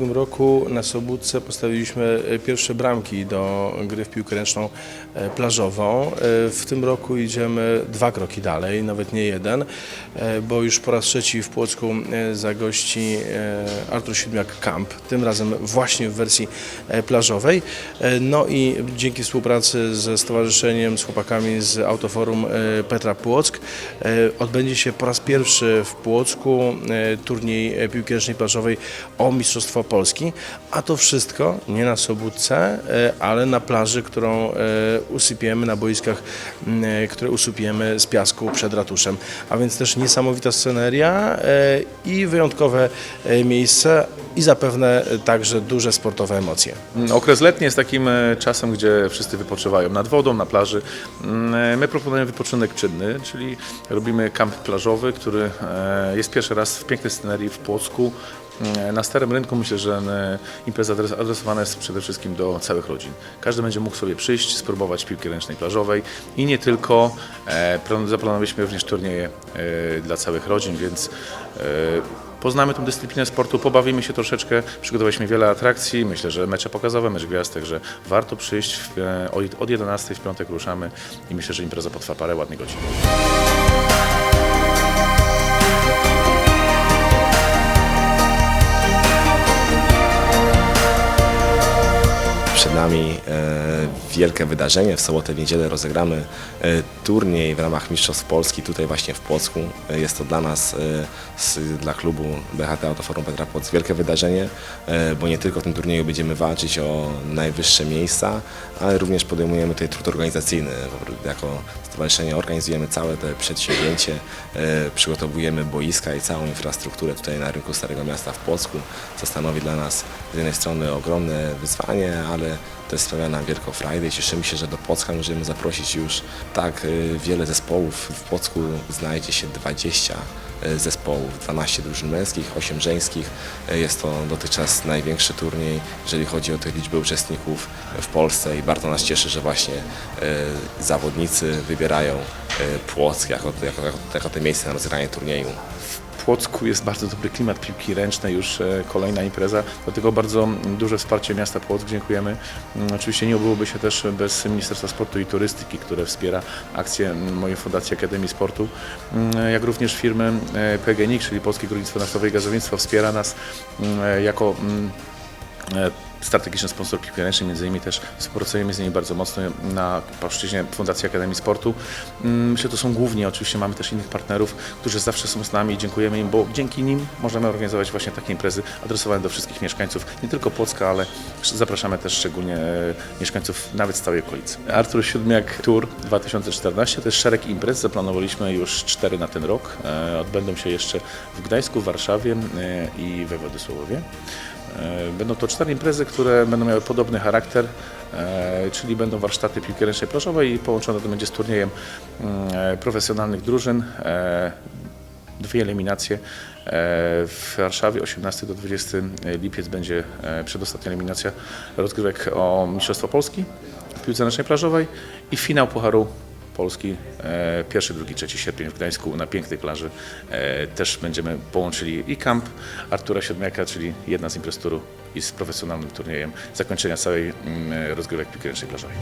roku na Sobótce postawiliśmy e, pierwsze bramki do gry w piłkę ręczną e, plażową. E, W tym roku idziemy dwa kroki dalej, nawet nie jeden, bo już po raz trzeci w Płocku zagości Artur Siedmiak Camp, tym razem właśnie w wersji plażowej. No i dzięki współpracy ze stowarzyszeniem, z chłopakami z Autoforum Petra Płock odbędzie się po raz pierwszy w Płocku turniej piłki ręcznej plażowej o Mistrzostwo Polski, a to wszystko nie na Sobótce, e, ale na plaży, którą e, usypiemy, na boiskach, e, które usypiemy z piasku przed ratuszem. A więc też niesamowita sceneria i wyjątkowe miejsce i zapewne także duże sportowe emocje. Okres letni jest takim czasem, gdzie wszyscy wypoczywają nad wodą, na plaży. Mm, My proponujemy wypoczynek czynny, czyli robimy kamp plażowy, który jest pierwszy raz w pięknej scenerii w Płocku. Mm, Na Starym Rynku myślę, że e, impreza adres- adresowana jest przede wszystkim do całych rodzin. Każdy będzie mógł sobie przyjść, spróbować piłki ręcznej plażowej i nie tylko. E, plan- Zaplanowaliśmy również turnieje e, dla całych rodzin, więc e, Poznamy tę dyscyplinę sportu, pobawimy się troszeczkę, przygotowaliśmy wiele atrakcji, myślę, że mecze pokazowe, mecz gwiazd, także warto przyjść. E, od 11 w piątek ruszamy i myślę, że impreza potrwa parę ładnych godzin. Nami e, wielkie wydarzenie. W sobotę, w niedzielę rozegramy e, turniej w ramach Mistrzostw Polski tutaj właśnie w Płocku. E, jest to dla nas, dla klubu BHT Autoforum Petra Płock wielkie wydarzenie, bo nie tylko w tym turnieju będziemy walczyć o najwyższe miejsca, ale również podejmujemy tutaj trud organizacyjny. Jako stowarzyszenie organizujemy całe to przedsięwzięcie, przygotowujemy boiska i całą infrastrukturę tutaj na rynku Starego Miasta w Płocku, co stanowi dla nas z jednej strony ogromne wyzwanie, ale to sprawia nam wielką frajdę i cieszymy się, że do Płocka możemy zaprosić już tak e, wiele zespołów. W Płocku znajdzie się 20 e, zespołów, 12 drużyn męskich, 8 żeńskich. E, Jest to dotychczas największy turniej, jeżeli chodzi o te liczby uczestników w Polsce i bardzo nas cieszy, że właśnie zawodnicy wybierają Płock jako, jako, jako te miejsce na rozegranie turnieju. Płocku jest bardzo dobry klimat piłki ręcznej, już e, kolejna impreza, dlatego bardzo duże wsparcie miasta Płock, dziękujemy. Mm, Oczywiście nie obyłoby się też bez Ministerstwa Sportu i Turystyki, które wspiera akcję mojej Fundacji Akademii Sportu, Mm, jak również firmy e, PGNiG, czyli Polskie Górnictwo Naftowe i Gazownictwo wspiera nas mm, e, jako e, strategiczny sponsor piłki ręcznej, między innymi też współpracujemy z nimi bardzo mocno na płaszczyźnie Fundacji Akademii Sportu. Mm, Myślę, że to są głównie, oczywiście mamy też innych partnerów, którzy zawsze są z nami i dziękujemy im, bo dzięki nim możemy organizować właśnie takie imprezy adresowane do wszystkich mieszkańców, nie tylko Płocka, ale zapraszamy też szczególnie e, mieszkańców nawet całej okolicy. Artur Siódmiak Tour 2014 to jest szereg imprez, zaplanowaliśmy już cztery na ten rok. E, Odbędą się jeszcze w Gdańsku, w Warszawie e, i we Władysławowie. E, Będą to cztery imprezy, które będą miały podobny charakter, e, czyli będą warsztaty piłki ręcznej plażowej i połączone to będzie z turniejem mm, e, profesjonalnych drużyn. Dwie eliminacje. W Warszawie 18 do 20 lipiec będzie przedostatnia eliminacja rozgrywek o Mistrzostwo Polski w piłce ręcznej plażowej i finał Pucharu Polski, e, pierwszy, drugi, trzeci sierpień w Gdańsku na pięknej plaży. E, Też będziemy połączyli i kamp Artura Siedmiaka, czyli jedna z imprez turu i z profesjonalnym turniejem zakończenia całej mm, rozgrywek piłki ręcznej plażowej.